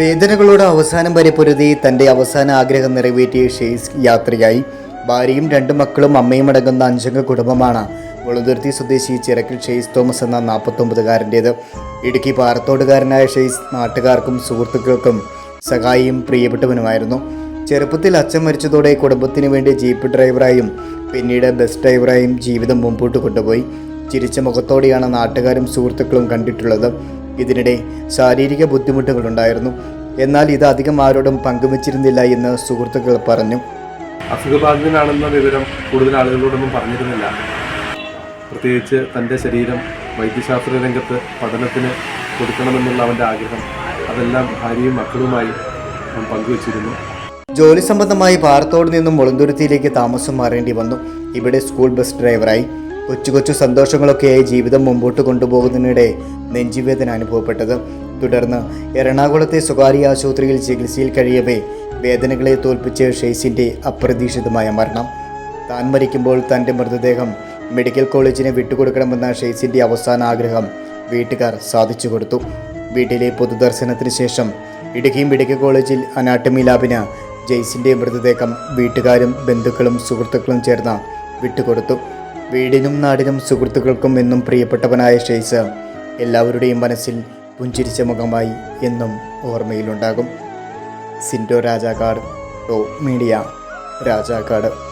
വേദനകളോട് അവസാനം വരെ പൊരുതി തന്റെ അവസാന ആഗ്രഹം നിറവേറ്റിയ ഷെയ്സ് യാത്രയായി. ഭാര്യയും രണ്ട് മക്കളും അമ്മയും അടങ്ങുന്ന അഞ്ചംഗ കുടുംബമാണ് മുളന്തുരുത്തി സ്വദേശി ചിറക്കിൽ ഷെയ്സ് തോമസ് എന്ന നാൽപ്പത്തൊമ്പതുകാരന്റേത് ഇടുക്കി പാറത്തോടുകാരനായ ഷെയ്സ് നാട്ടുകാർക്കും സുഹൃത്തുക്കൾക്കും സഹായിയും പ്രിയപ്പെട്ടവനുമായിരുന്നു. ചെറുപ്പത്തിൽ അച്ഛൻ മരിച്ചതോടെ കുടുംബത്തിന് വേണ്ടി ജീപ്പ് ഡ്രൈവറായും പിന്നീട് ബസ് ഡ്രൈവറായും ജീവിതം മുമ്പോട്ട് കൊണ്ടുപോയി. ചിരിച്ച മുഖത്തോടെയാണ് നാട്ടുകാരും സുഹൃത്തുക്കളും കണ്ടിട്ടുള്ളത്. ഇതിനിടെ ശാരീരിക ബുദ്ധിമുട്ടുകളുണ്ടായിരുന്നു. എന്നാൽ ഇത് അധികം ആരോടും പങ്കുവച്ചിരുന്നില്ല എന്ന് സുഹൃത്തുക്കൾ പറഞ്ഞു. അസുഖബാധിതനാണെന്ന വിവരം കൂടുതൽ ആളുകളോടൊന്നും പറഞ്ഞിരുന്നില്ല. പ്രത്യേകിച്ച് തന്റെ ശരീരം വൈദ്യശാസ്ത്ര രംഗത്ത് പഠനത്തിന് കൊടുക്കണമെന്നുള്ള അവന്റെ ആഗ്രഹം അതെല്ലാം ഭാര്യയും മക്കളുമായി അവൻ പങ്കുവച്ചിരുന്നു. ജോലി സംബന്ധമായി പാറത്തോട് നിന്നും മുളന്തുരുത്തിയിലേക്ക് താമസം മാറേണ്ടി വന്നു. ഇവിടെ സ്കൂൾ ബസ് ഡ്രൈവറായി. കൊച്ചു കൊച്ചു സന്തോഷങ്ങളൊക്കെയായി ജീവിതം മുമ്പോട്ട് കൊണ്ടുപോകുന്നതിനിടെ നെഞ്ചുവേദന അനുഭവപ്പെട്ടത്. തുടർന്ന് എറണാകുളത്തെ സ്വകാര്യ ആശുപത്രിയിൽ ചികിത്സയിൽ കഴിയവേ വേദനകളെ തോൽപ്പിച്ച് ഷെയ്സിന്റെ അപ്രതീക്ഷിതമായ മരണം. താൻ മരിക്കുമ്പോൾ തന്റെ മൃതദേഹം മെഡിക്കൽ കോളേജിന് വിട്ടുകൊടുക്കണമെന്ന ഷെയ്സിന്റെ അവസാന ആഗ്രഹം വീട്ടുകാർ സാധിച്ചു കൊടുത്തു. വീട്ടിലെ പൊതുദർശനത്തിന് ശേഷം ഇടുക്കി മെഡിക്കൽ കോളേജിൽ അനാട്ടമി ലാബിന് ജെയ്സിന്റെ മൃതദേഹം വീട്ടുകാരും ബന്ധുക്കളും സുഹൃത്തുക്കളും ചേർന്ന് വിട്ടുകൊടുത്തു. വീടിനും നാടിനും സുഹൃത്തുക്കൾക്കും എന്നും പ്രിയപ്പെട്ടവനായ ഷെയ്സ് എല്ലാവരുടെയും മനസ്സിൽ പുഞ്ചിരിച്ച മുഖമായി എന്നും ഓർമ്മയിലുണ്ടാകും. സിൻഡോ രാജാക്കാട് ടോ മീഡിയ രാജാക്കാട്.